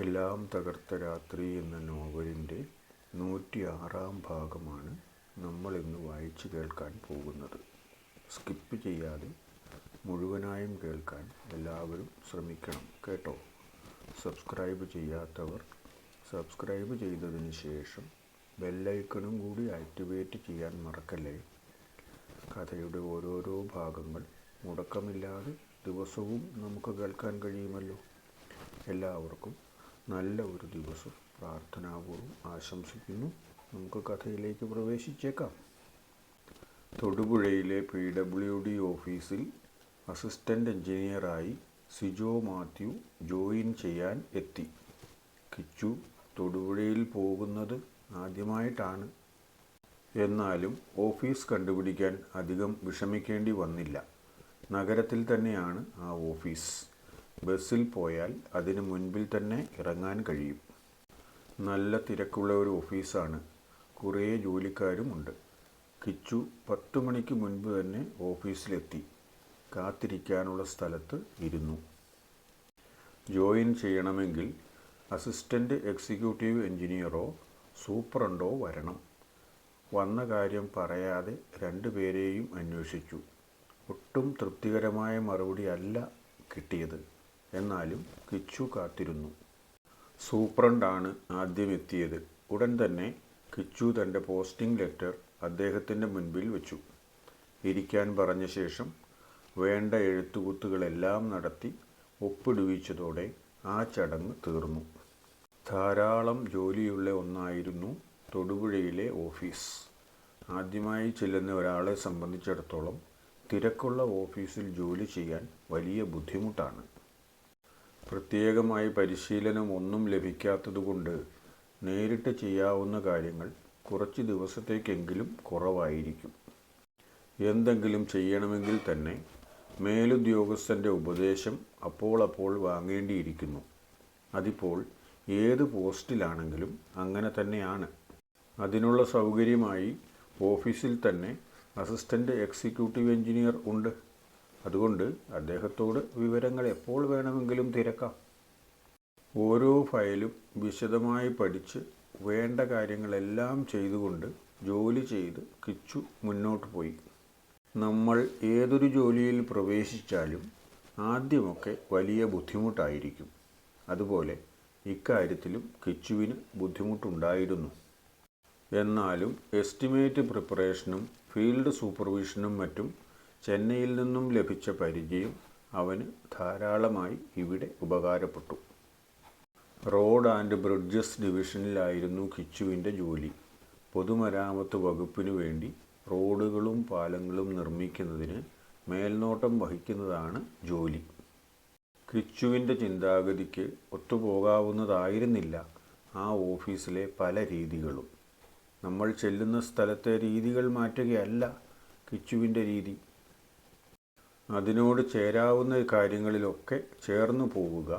എല്ലാം തകർത്ത രാത്രി എന്ന നോവലിന്റെ നൂറ്റി ആറാം ഭാഗമാണ് നമ്മൾ ഇന്ന് വായിച്ചു കേൾക്കാൻ പോകുന്നത്. സ്കിപ്പ് ചെയ്യാതെ മുഴുവനായും കേൾക്കാൻ എല്ലാവരും ശ്രമിക്കണം കേട്ടോ. സബ്സ്ക്രൈബ് ചെയ്യാത്തവർ സബ്സ്ക്രൈബ് ചെയ്തതിന് ശേഷം ബെല്ലൈക്കണും കൂടി ആക്ടിവേറ്റ് ചെയ്യാൻ മറക്കല്ലേ? കഥയുടെ ഓരോരോ ഭാഗങ്ങൾ മുടക്കമില്ലാതെ ദിവസവും നമുക്ക് കേൾക്കാൻ കഴിയുമല്ലോ. എല്ലാവർക്കും നല്ല ഒരു ദിവസം. പ്രാർത്ഥനാപൂർവം ആശംസിക്കുന്നു. നമുക്ക് കഥയിലേക്ക് പ്രവേശിച്ചേക്കാം. തൊടുപുഴയിലെ പി ഡബ്ല്യു ഡി ഓഫീസിൽ അസിസ്റ്റന്റ് എഞ്ചിനീയറായി സിജോ മാത്യു ജോയിൻ ചെയ്യാൻ എത്തി. കിച്ചു തൊടുപുഴയിൽ പോകുന്നത് ആദ്യമായിട്ടാണ്. എന്നാലും ഓഫീസ് കണ്ടുപിടിക്കാൻ അധികം വിഷമിക്കേണ്ടി വന്നില്ല. നഗരത്തിൽ തന്നെയാണ് ആ ഓഫീസ്. ബസ്സിൽ പോയാൽ അതിന് മുൻപിൽ തന്നെ ഇറങ്ങാൻ കഴിയും. നല്ല തിരക്കുള്ള ഒരു ഓഫീസാണ്. കുറേ ജോലിക്കാരുമുണ്ട് കിച്ചു പത്ത് മണിക്ക് മുൻപ് തന്നെ ഓഫീസിലെത്തി. കാത്തിരിക്കാനുള്ള സ്ഥലത്ത് ഇരുന്നു. ജോയിൻ ചെയ്യണമെങ്കിൽ അസിസ്റ്റന്റ് എക്സിക്യൂട്ടീവ് എഞ്ചിനീയറോ സൂപ്രണ്ടോ വരണം. വന്ന കാര്യം പറയാതെ രണ്ടുപേരെയും അന്വേഷിച്ചു. ഒട്ടും തൃപ്തികരമായ മറുപടി അല്ല കിട്ടിയത്. എന്നാലും കിച്ചു കാത്തിരുന്നു. സൂപ്രണ്ടാണ് ആദ്യം എത്തിയത് ഉടൻ തന്നെ കിച്ചു തന്റെ പോസ്റ്റിംഗ് ലെറ്റർ അദ്ദേഹത്തിന്റെ മുൻപിൽ വെച്ചു. ഇരിക്കാൻ പറഞ്ഞ ശേഷം വേണ്ട എഴുത്തുകുത്തുകളെല്ലാം നടത്തി ഒപ്പിടുവിച്ചതോടെ ആ ചടങ്ങ് തീർന്നു. ധാരാളം ജോലിയുള്ള ഒന്നായിരുന്നു തൊടുപുഴയിലെ ഓഫീസ്. ആദ്യമായി ചെല്ലുന്ന ഒരാളെ സംബന്ധിച്ചിടത്തോളം തിരക്കുള്ള ഓഫീസിൽ ജോലി ചെയ്യാൻ വലിയ ബുദ്ധിമുട്ടാണ്. പ്രത്യേകമായി പരിശീലനം ഒന്നും ലഭിക്കാത്തതുകൊണ്ട് നേരിട്ട് ചെയ്യാവുന്ന കാര്യങ്ങൾ കുറച്ച് ദിവസത്തേക്കെങ്കിലും കുറവായിരിക്കും. എന്തെങ്കിലും ചെയ്യണമെങ്കിൽ തന്നെ മേലുദ്യോഗസ്ഥന്റെ ഉപദേശം അപ്പോൾ അപ്പോൾ വാങ്ങേണ്ടിയിരിക്കുന്നു. അതിപ്പോൾ ഏത് പോസ്റ്റിലാണെങ്കിലും അങ്ങനെ തന്നെയാണ്. അതിനുള്ള സൗകര്യമായി ഓഫീസിൽ തന്നെ അസിസ്റ്റന്റ് എക്സിക്യൂട്ടീവ് എഞ്ചിനീയർ ഉണ്ട്. അതുകൊണ്ട് അദ്ദേഹത്തോട് വിവരങ്ങൾ എപ്പോൾ വേണമെങ്കിലും തിരക്കാം. ഓരോ ഫയലും വിശദമായി പഠിച്ച് വേണ്ട കാര്യങ്ങളെല്ലാം ചെയ്തുകൊണ്ട് ജോലി ചെയ്ത് കിച്ചു മുന്നോട്ട് പോയി. നമ്മൾ ഏതൊരു ജോലിയിൽ പ്രവേശിച്ചാലും ആദ്യമൊക്കെ വലിയ ബുദ്ധിമുട്ടായിരിക്കും. അതുപോലെ ഇക്കാര്യത്തിലും കിച്ചുവിന് ബുദ്ധിമുട്ടുണ്ടായിരുന്നു. എന്നാലും എസ്റ്റിമേറ്റ് പ്രിപ്പറേഷനും ഫീൽഡ് സൂപ്പർവിഷനും മറ്റും ചെന്നൈയിൽ നിന്നും ലഭിച്ച പരിചയം അവന് ധാരാളമായി ഇവിടെ ഉപകാരപ്പെട്ടു. റോഡ് ആൻഡ് ബ്രിഡ്ജസ് ഡിവിഷനിലായിരുന്നു കിച്ചുവിന്റെ ജോലി. പൊതുമരാമത്ത് വകുപ്പിനു വേണ്ടി റോഡുകളും പാലങ്ങളും നിർമ്മിക്കുന്നതിന് മേൽനോട്ടം വഹിക്കുന്നതാണ് ജോലി. കിച്ചുവിന്റെ ചിന്താഗതിക്ക് ഒത്തുപോകാവുന്നതായിരുന്നില്ല ആ ഓഫീസിലെ പല രീതികളും. നമ്മൾ ചെല്ലുന്ന സ്ഥലത്തെ രീതികൾ മാറ്റുകയല്ല കിച്ചുവിന്റെ രീതി. അതിനോട് ചേരാവുന്ന കാര്യങ്ങളിലൊക്കെ ചേർന്നു പോവുക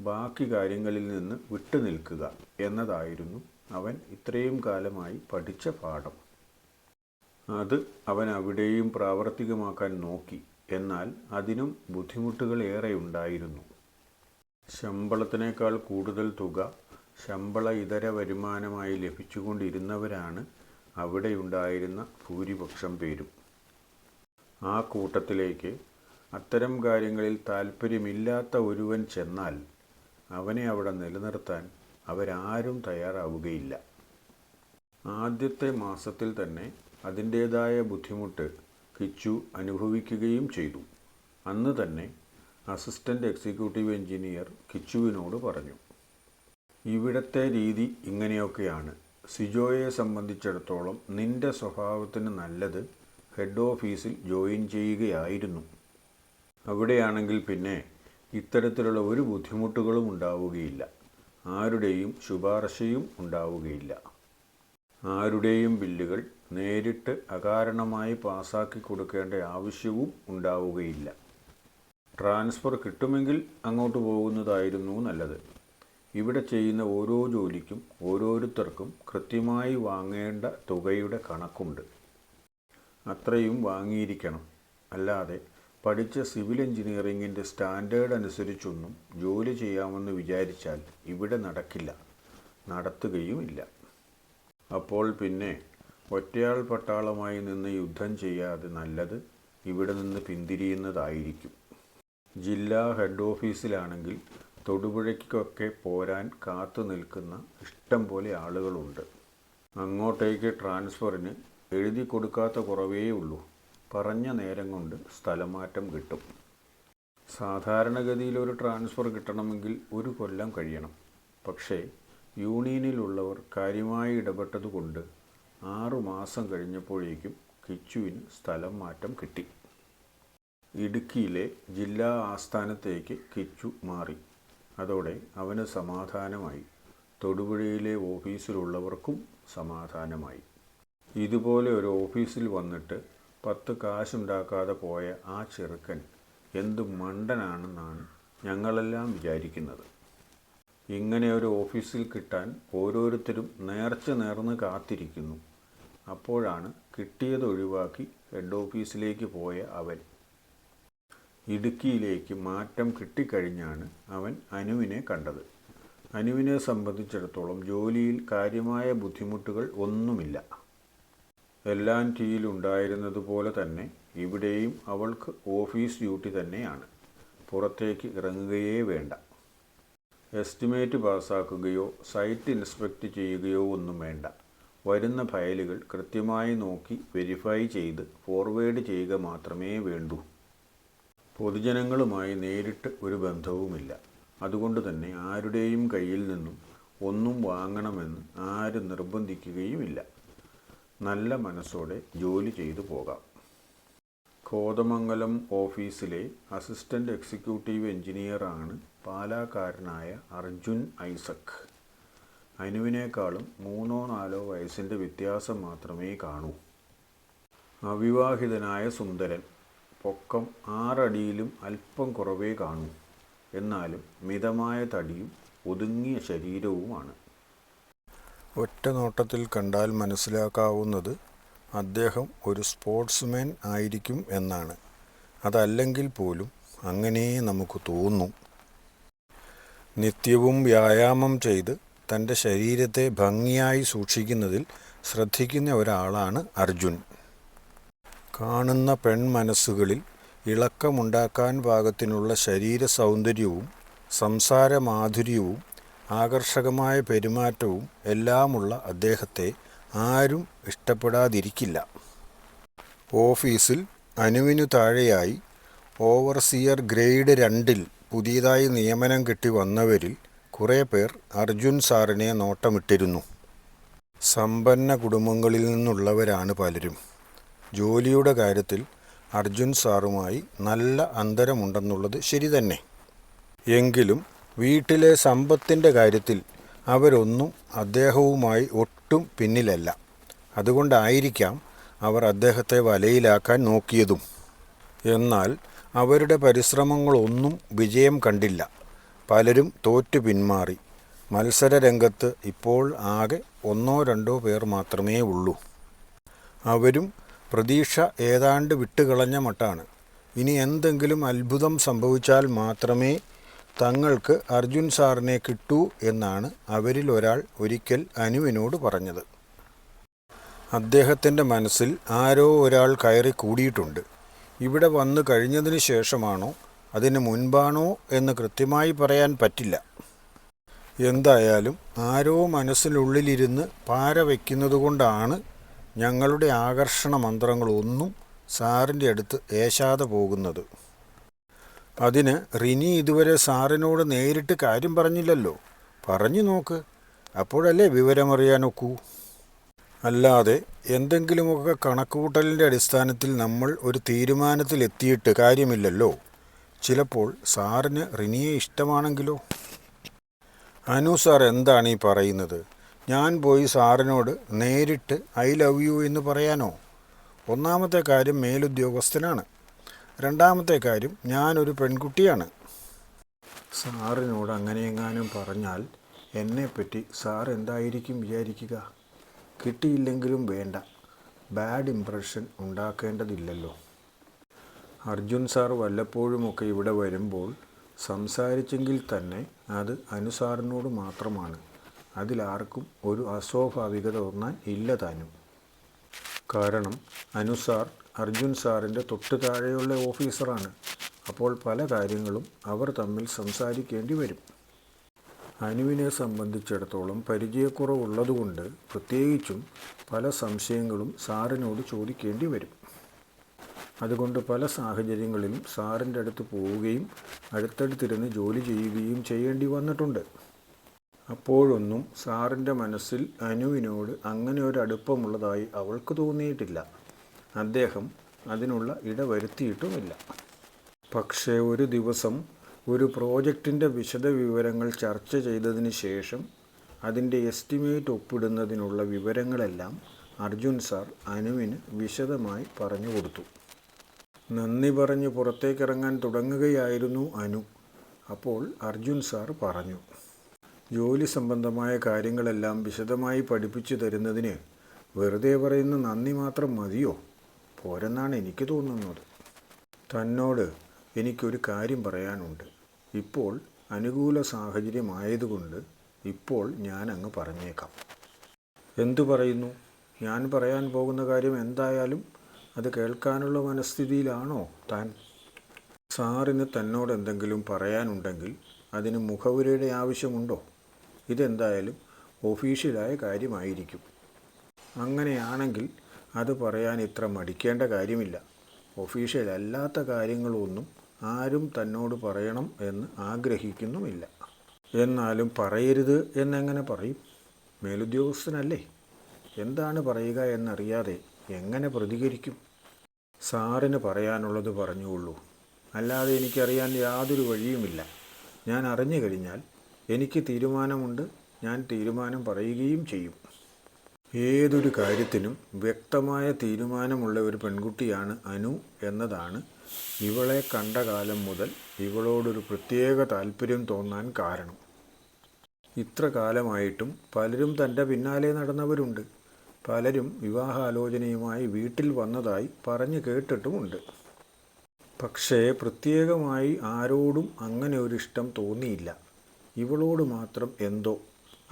ബാക്കി കാര്യങ്ങളിൽ നിന്ന് വിട്ടു നിൽക്കുക എന്നതായിരുന്നു അവൻ ഇത്രയും കാലമായി പഠിച്ച പാഠം. അത് അവൻ അവിടെയും പ്രാവർത്തികമാക്കാൻ നോക്കി എന്നാൽ അതിനും ബുദ്ധിമുട്ടുകൾ ഏറെ ഉണ്ടായിരുന്നു. ശമ്പളത്തിനേക്കാൾ കൂടുതൽ തുക ശമ്പള ഇതര വരുമാനമായി ലഭിച്ചുകൊണ്ടിരുന്നവരാണ് അവിടെയുണ്ടായിരുന്ന ഭൂരിപക്ഷം പേരും. ആ കൂട്ടത്തിലേക്ക് അത്തരം കാര്യങ്ങളിൽ താല്പര്യമില്ലാത്ത ഒരുവൻ ചെന്നാൽ അവനെ അവിടെ നിലനിർത്താൻ അവരാരും തയ്യാറാവുകയില്ല. ആദ്യത്തെ മാസത്തിൽ തന്നെ അതിന്റേതായ ബുദ്ധിമുട്ട് കിച്ചു അനുഭവിക്കുകയും ചെയ്തു. അന്ന് തന്നെ അസിസ്റ്റന്റ് എക്സിക്യൂട്ടീവ് എഞ്ചിനീയർ കിച്ചുവിനോട് പറഞ്ഞു ഇവിടത്തെ രീതി ഇങ്ങനെയൊക്കെയാണ്. സിജോയെ സംബന്ധിച്ചിടത്തോളം നിന്റെ സ്വഭാവത്തിന് നല്ലത് ഹെഡ് ഓഫീസിൽ ജോയിൻ ചെയ്യുകയായിരുന്നു. അവിടെയാണെങ്കിൽ പിന്നെ ഇത്തരത്തിലുള്ള ഒരു ബുദ്ധിമുട്ടുകളും ഉണ്ടാവുകയില്ല. ആരുടെയും ശുപാർശയും ഉണ്ടാവുകയില്ല. ആരുടെയും ബില്ലുകൾ നേരിട്ട് അകാരണമായി പാസാക്കി കൊടുക്കേണ്ട ആവശ്യവും ഉണ്ടാവുകയില്ല. ട്രാൻസ്ഫർ കിട്ടുമെങ്കിൽ അങ്ങോട്ട് പോകുന്നതായിരുന്നു നല്ലത്. ഇവിടെ ചെയ്യുന്ന ഓരോ ജോലിക്കും ഓരോരുത്തർക്കും കൃത്യമായി വാങ്ങേണ്ട തുകയുടെ കണക്കുണ്ട്. അത്രയും വാങ്ങിയിരിക്കണം. അല്ലാതെ പഠിച്ച സിവിൽ എഞ്ചിനീയറിംഗിന്റെ സ്റ്റാൻഡേർഡ് അനുസരിച്ചൊന്നും ജോലി ചെയ്യാമെന്ന് വിചാരിച്ചാൽ ഇവിടെ നടക്കില്ല. നടത്തുകയുമില്ല. അപ്പോൾ പിന്നെ ഒറ്റയാൾ പട്ടാളമായി നിന്ന് യുദ്ധം ചെയ്യാതെ നല്ലത് ഇവിടെ നിന്ന് പിന്തിരിയുന്നതായിരിക്കും. ജില്ലാ ഹെഡ് ഓഫീസിലാണെങ്കിൽ തൊടുപുഴയ്ക്കൊക്കെ പോരാൻ കാത്തു നിൽക്കുന്ന ഇഷ്ടം പോലെ ആളുകളുണ്ട്. അങ്ങോട്ടേക്ക് ട്രാൻസ്ഫറിന് എഴുതി കൊടുക്കാത്ത കുറവേ ഉള്ളൂ പറഞ്ഞ നേരം കൊണ്ട് സ്ഥലമാറ്റം കിട്ടും. സാധാരണഗതിയിൽ ഒരു ട്രാൻസ്ഫർ കിട്ടണമെങ്കിൽ ഒരു കൊല്ലം കഴിയണം. പക്ഷേ യൂണിയനിലുള്ളവർ കാര്യമായി ഇടപെട്ടതുകൊണ്ട് ആറുമാസം കഴിഞ്ഞപ്പോഴേക്കും കിച്ചുവിന് സ്ഥലം മാറ്റം കിട്ടി. ഇടുക്കിയിലെ ജില്ലാ ആസ്ഥാനത്തേക്ക് കിച്ചു മാറി. അതോടെ അവന് സമാധാനമായി. തൊടുപുഴയിലെ ഓഫീസിലുള്ളവർക്കും സമാധാനമായി. ഇതുപോലെ ഒരു ഓഫീസിൽ വന്നിട്ട് പത്ത് കാശുണ്ടാക്കാതെ പോയ ആ ചെറുക്കൻ എന്ത് മണ്ടനാണെന്നാണ് ഞങ്ങളെല്ലാം വിചാരിക്കുന്നത്. ഇങ്ങനെ ഒരു ഓഫീസിൽ കിട്ടാൻ ഓരോരുത്തരും നേർച്ച നേർന്ന് കാത്തിരിക്കുന്നു. അപ്പോഴാണ് കിട്ടിയത് ഒഴിവാക്കി ഹെഡ് ഓഫീസിലേക്ക് പോയ അവൻ. ഇടുക്കിയിലേക്ക് മാറ്റം കിട്ടിക്കഴിഞ്ഞാണ് അവൻ അനുവിനെ കണ്ടത്. അനുവിനെ സംബന്ധിച്ചിടത്തോളം ജോലിയിൽ കാര്യമായ ബുദ്ധിമുട്ടുകൾ ഒന്നുമില്ല. എല്ലാം ടീയിലുണ്ടായിരുന്നതുപോലെ തന്നെ ഇവിടെയും അവൾക്ക് ഓഫീസ് ഡ്യൂട്ടി തന്നെയാണ്. പുറത്തേക്ക് ഇറങ്ങുകയേ വേണ്ട. എസ്റ്റിമേറ്റ് പാസ്സാക്കുകയോ സൈറ്റ് ഇൻസ്പെക്റ്റ് ചെയ്യുകയോ ഒന്നും വേണ്ട. വരുന്ന ഫയലുകൾ കൃത്യമായി നോക്കി വെരിഫൈ ചെയ്ത് ഫോർവേഡ് ചെയ്യുക മാത്രമേ വേണ്ടൂ. പൊതുജനങ്ങളുമായി നേരിട്ട് ഒരു ബന്ധവുമില്ല. അതുകൊണ്ട് തന്നെ ആരുടെയും കയ്യിൽ നിന്നും ഒന്നും വാങ്ങണമെന്ന് ആരും നിർബന്ധിക്കുകയുമില്ല. നല്ല മനസ്സോടെ ജോലി ചെയ്തു പോകാം. കോതമംഗലം ഓഫീസിലെ അസിസ്റ്റന്റ് എക്സിക്യൂട്ടീവ് എഞ്ചിനീയറാണ് പാലാക്കാരനായ അർജുൻ ഐസക്. അനുവിനേക്കാളും മൂന്നോ നാലോ വയസ്സിന്റെ വ്യത്യാസം മാത്രമേ കാണൂ. അവിവാഹിതനായ സുന്ദരൻ പൊക്കം ആറടിയിലും അല്പം കുറവേ കാണൂ. എന്നാലും മിതമായ തടിയും ഒതുങ്ങിയ ശരീരവുമാണ്. ഒറ്റ നോട്ടത്തിൽ കണ്ടാൽ മനസ്സിലാക്കാവുന്നത് അദ്ദേഹം ഒരു സ്പോർട്സ്മാൻ ആയിരിക്കും എന്നാണ്. അതല്ലെങ്കിൽ പോലും അങ്ങനെ നമുക്ക് തോന്നും. നിത്യവും വ്യായാമം ചെയ്ത് തന്റെ ശരീരത്തെ ഭംഗിയായി സൂക്ഷിക്കുന്നതിൽ ശ്രദ്ധിക്കുന്ന ഒരാളാണ് അർജുൻ. കാണുന്ന പെൺമനസ്സുകളിൽ ഇളക്കമുണ്ടാക്കാൻ പാകത്തിനുള്ള ശരീര സൗന്ദര്യവും സംസാര മാധുര്യവും ആകർഷകമായ പെരുമാറ്റവും എല്ലാമുള്ള അദ്ദേഹത്തെ ആരും ഇഷ്ടപ്പെടാതിരിക്കില്ല. ഓഫീസിൽ അനുവിനു താഴെയായി ഓവർസിയർ ഗ്രേഡ് രണ്ടിൽ പുതിയതായി നിയമനം കിട്ടി വന്നവരിൽ കുറേ പേർ അർജുൻ സാറിനെ നോട്ടമിട്ടിരുന്നു. സമ്പന്ന കുടുംബങ്ങളിൽ നിന്നുള്ളവരാണ് പലരും. ജോലിയുടെ കാര്യത്തിൽ അർജുൻ സാറുമായി നല്ല അന്തരമുണ്ടെന്നുള്ളത് ശരി തന്നെ. എങ്കിലും വീട്ടിലെ സമ്പത്തിന്റെ കാര്യത്തിൽ അവരൊന്നും അദ്ദേഹവുമായി ഒട്ടും പിന്നിലല്ല. അതുകൊണ്ടായിരിക്കാം അവർ അദ്ദേഹത്തെ വലയിലാക്കാൻ നോക്കിയതും. എന്നാൽ അവരുടെ പരിശ്രമങ്ങളൊന്നും വിജയം കണ്ടില്ല. പലരും തോറ്റു പിന്മാറി. മത്സര രംഗത്ത് ഇപ്പോൾ ആകെ ഒന്നോ രണ്ടോ പേർ മാത്രമേ ഉള്ളൂ. അവരും പ്രതീക്ഷ ഏതാണ്ട് വിട്ടുകളഞ്ഞ മട്ടാണ്. ഇനി എന്തെങ്കിലും അത്ഭുതം സംഭവിച്ചാൽ മാത്രമേ തങ്ങൾക്ക് അർജുൻ സാറിനെ കിട്ടൂ എന്നാണ് അവരിൽ ഒരാൾ ഒരിക്കൽ അനുവിനോട് പറഞ്ഞത്. അദ്ദേഹത്തിന്റെ മനസ്സിൽ ആരോ ഒരാൾ കയറി കൂടിയിട്ടുണ്ട്. ഇവിടെ വന്നു കഴിഞ്ഞതിന് ശേഷമാണോ അതിന് മുൻപാണോ എന്ന് കൃത്യമായി പറയാൻ പറ്റില്ല. എന്തായാലും ആരോ മനസ്സിനുള്ളിലിരുന്ന് പാര വയ്ക്കുന്നതുകൊണ്ടാണ് ഞങ്ങളുടെ ആകർഷണ മന്ത്രങ്ങളൊന്നും സാറിന്റെ അടുത്ത് ഏശാതെ പോകുന്നത്. അതിന് റിനി ഇതുവരെ സാറിനോട് നേരിട്ട് കാര്യം പറഞ്ഞില്ലല്ലോ. പറഞ്ഞു നോക്ക്. അപ്പോഴല്ലേ വിവരമറിയാനൊക്കൂ അല്ലാതെ എന്തെങ്കിലുമൊക്കെ കണക്കുകൂട്ടലിന്റെ അടിസ്ഥാനത്തിൽ നമ്മൾ ഒരു തീരുമാനത്തിലെത്തിയിട്ട് കാര്യമില്ലല്ലോ. ചിലപ്പോൾ സാറിന് റിനിയെ ഇഷ്ടമാണെങ്കിലോ? അനു സാർ എന്താണ് ഈ പറയുന്നത്? ഞാൻ പോയി സാറിനോട് നേരിട്ട് ഐ ലവ് യു എന്ന് പറയാനോ? ഒന്നാമത്തെ കാര്യം മേലുദ്യോഗസ്ഥനാണ്. രണ്ടാമത്തെ കാര്യം ഞാനൊരു പെൺകുട്ടിയാണ്. സാറിനോട് അങ്ങനെയെങ്ങാനും പറഞ്ഞാൽ എന്നെപ്പറ്റി സാർ എന്തായിരിക്കും വിചാരിക്കുക? കിട്ടിയില്ലെങ്കിലും വേണ്ട. ബാഡ് ഇംപ്രഷൻ ഉണ്ടാക്കേണ്ടതില്ലല്ലോ. അർജുൻ സാർ വല്ലപ്പോഴുമൊക്കെ ഇവിടെ വരുമ്പോൾ സംസാരിച്ചെങ്കിൽ തന്നെ അത് അനുസാറിനോട് മാത്രമാണ്. അതിലാർക്കും ഒരു അസ്വാഭാവികത തോന്നാൻ ഇല്ല താനും. കാരണം അനുസാർ അർജുൻ സാറിന്റെ തൊട്ട് താഴെയുള്ള ഓഫീസറാണ്. അപ്പോൾ പല കാര്യങ്ങളും അവർ തമ്മിൽ സംസാരിക്കേണ്ടി വരും. അനുവിനെ സംബന്ധിച്ചിടത്തോളം പരിചയക്കുറവുള്ളതുകൊണ്ട് പ്രത്യേകിച്ചും പല സംശയങ്ങളും സാറിനോട് ചോദിക്കേണ്ടി വരും. അതുകൊണ്ട് പല സാഹചര്യങ്ങളിലും സാറിന്റെ അടുത്ത് പോവുകയും അടുത്തടുത്തിരുന്ന് ജോലി ചെയ്യുകയും ചെയ്യേണ്ടി വന്നിട്ടുണ്ട്. അപ്പോഴൊന്നും സാറിന്റെ മനസ്സിൽ അനുവിനോട് അങ്ങനെ ഒരു അടുപ്പമുള്ളതായി അവൾക്ക് തോന്നിയിട്ടില്ല. അദ്ദേഹം അതിനുള്ള ഇടവരുത്തിയിട്ടുമില്ല. പക്ഷേ ഒരു ദിവസം ഒരു പ്രോജക്റ്റിന്റെ വിശദവിവരങ്ങൾ ചർച്ച ചെയ്തതിന് ശേഷം അതിന്റെ എസ്റ്റിമേറ്റ് ഒപ്പിടുന്നതിനുള്ള വിവരങ്ങളെല്ലാം അർജുൻ സാർ അനുവിന് വിശദമായി പറഞ്ഞു കൊടുത്തു. നന്ദി പറഞ്ഞ് പുറത്തേക്കിറങ്ങാൻ തുടങ്ങുകയായിരുന്നു അനു. അപ്പോൾ അർജുൻ സാർ പറഞ്ഞു ജോലി സംബന്ധമായ കാര്യങ്ങളെല്ലാം വിശദമായി പഠിപ്പിച്ചു തരുന്നതിന് വെറുതെ പറയുന്ന നന്ദി മാത്രം മതിയോ? പോരെന്നാണ് എനിക്ക് തോന്നുന്നത്. തന്നോട് എനിക്കൊരു കാര്യം പറയാനുണ്ട്. ഇപ്പോൾ അനുകൂല സാഹചര്യമായതുകൊണ്ട് ഇപ്പോൾ ഞാൻ അങ്ങ് പറഞ്ഞേക്കാം. എന്തു പറയുന്നു? ഞാൻ പറയാൻ പോകുന്ന കാര്യം എന്തായാലും അത് കേൾക്കാനുള്ള മനസ്ഥിതിയിലാണോ താൻ? സാറിന് തന്നോട് എന്തെങ്കിലും പറയാനുണ്ടെങ്കിൽ അതിന് മുഖവുരയുടെ ആവശ്യമുണ്ടോ? ഇതെന്തായാലും ഒഫീഷ്യലായ കാര്യമായിരിക്കും. അങ്ങനെയാണെങ്കിൽ അത് പറയാൻ ഇത്ര മടിക്കേണ്ട കാര്യമില്ല. ഒഫീഷ്യൽ അല്ലാത്ത കാര്യങ്ങളൊന്നും ആരും തന്നോട് പറയണം എന്ന് ആഗ്രഹിക്കുന്നുമില്ല. എന്നാലും പറയരുത് എന്നെങ്ങനെ പറയും? മേലുദ്യോഗസ്ഥനല്ലേ? എന്താണ് പറയുക എന്നറിയാതെ എങ്ങനെ പ്രതികരിക്കും? സാറിന് പറയാനുള്ളത് പറഞ്ഞുകൊള്ളൂ. അല്ലാതെ എനിക്കറിയാൻ യാതൊരു വഴിയുമില്ല. ഞാൻ അറിഞ്ഞു കഴിഞ്ഞാൽ എനിക്ക് തീരുമാനമുണ്ട്. ഞാൻ തീരുമാനം പറയുകയും ചെയ്യും. ഏതൊരു കാര്യത്തിലും വ്യക്തമായ തീരുമാനമുള്ള ഒരു പെൺകുട്ടിയാണ് അനു എന്നതാണ് ഇവളെ കണ്ട കാലം മുതൽ ഇവളോടൊരു പ്രത്യേക താല്പര്യം തോന്നാൻ കാരണം. ഇത്ര കാലമായിട്ടും പലരും തന്റെ പിന്നാലെ നടന്നവരുണ്ട്. പലരും വിവാഹാലോചനയുമായി വീട്ടിൽ വന്നതായി പറഞ്ഞു കേട്ടിട്ടുമുണ്ട്. പക്ഷേ പ്രത്യേകമായി ആരോടും അങ്ങനെ ഒരു ഇഷ്ടം തോന്നിയില്ല. ഇവളോട് മാത്രം എന്തോ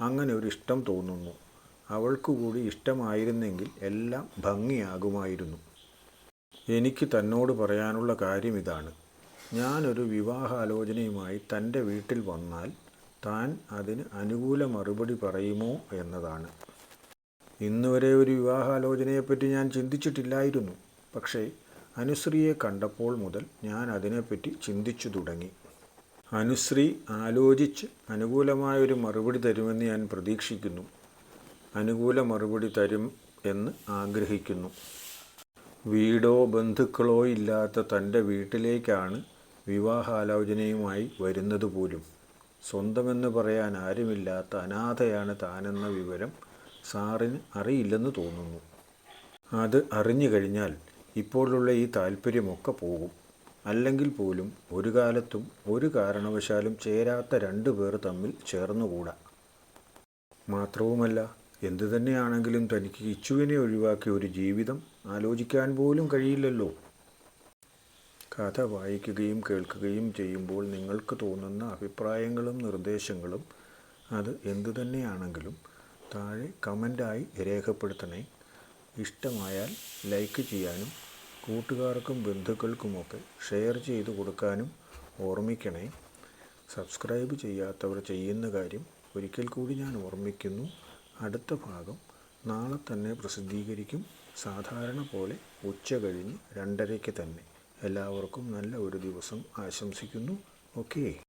അങ്ങനെ ഒരു ഇഷ്ടം തോന്നുന്നു. അവൾക്ക് കൂടി ഇഷ്ടമായിരുന്നെങ്കിൽ എല്ലാം ഭംഗിയാകുമായിരുന്നു. എനിക്ക് തന്നോട് പറയാനുള്ള കാര്യം ഇതാണ്. ഞാനൊരു വിവാഹാലോചനയുമായി തന്റെ വീട്ടിൽ വന്നാൽ താൻ അതിന് അനുകൂല മറുപടി പറയുമോ എന്നതാണ്. ഇന്നുവരെ ഒരു വിവാഹാലോചനയെപ്പറ്റി ഞാൻ ചിന്തിച്ചിട്ടില്ലായിരുന്നു. പക്ഷേ അനുശ്രീയെ കണ്ടപ്പോൾ മുതൽ ഞാൻ അതിനെപ്പറ്റി ചിന്തിച്ചു തുടങ്ങി. അനുശ്രീ ആലോചിച്ച് അനുകൂലമായൊരു മറുപടി തരുമെന്ന് ഞാൻ പ്രതീക്ഷിക്കുന്നു. അനുകൂല മറുപടി തരും എന്ന് ആഗ്രഹിക്കുന്നു. വീടോ ബന്ധുക്കളോ ഇല്ലാത്ത തന്റെ വീട്ടിലേക്കാണ് വിവാഹാലോചനയുമായി വരുന്നത് പോലും. സ്വന്തമെന്ന് പറയാൻ ആരുമില്ലാത്ത അനാഥയാണ് താനെന്ന വിവരം സാറിന് അറിയില്ലെന്ന് തോന്നുന്നു. അത് അറിഞ്ഞു കഴിഞ്ഞാൽ ഇപ്പോഴുള്ള ഈ താല്പര്യമൊക്കെ പോകും. അല്ലെങ്കിൽ പോലും ഒരു കാലത്തും ഒരു കാരണവശാലും ചേരാത്ത രണ്ടു പേർ തമ്മിൽ ചേർന്നുകൂടാ. മാത്രവുമല്ല എന്തു തന്നെയാണെങ്കിലും തനിക്ക് ഇച്ചുവിനെ ഒഴിവാക്കിയ ഒരു ജീവിതം ആലോചിക്കാൻ പോലും കഴിയില്ലല്ലോ. കഥ വായിക്കുകയും കേൾക്കുകയും ചെയ്യുമ്പോൾ നിങ്ങൾക്ക് തോന്നുന്ന അഭിപ്രായങ്ങളും നിർദ്ദേശങ്ങളും അത് എന്തു തന്നെയാണെങ്കിലും താഴെ കമന്റായി രേഖപ്പെടുത്തണേ. ഇഷ്ടമായാൽ ലൈക്ക് ചെയ്യാനും കൂട്ടുകാർക്കും ബന്ധുക്കൾക്കുമൊക്കെ ഷെയർ ചെയ്തു കൊടുക്കാനും ഓർമ്മിക്കണേ. സബ്സ്ക്രൈബ് ചെയ്യാത്തവർ ചെയ്യുന്ന കാര്യം ഒരിക്കൽ കൂടി ഞാൻ ഓർമ്മിക്കുന്നു. അടുത്ത ഭാഗം നാളെ തന്നെ പ്രസിദ്ധീകരിക്കും. സാധാരണ പോലെ ഉച്ച കഴിഞ്ഞ് രണ്ടരയ്ക്ക് തന്നെ. എല്ലാവർക്കും നല്ല ഒരു ദിവസം ആശംസിക്കുന്നു. ഓക്കേ.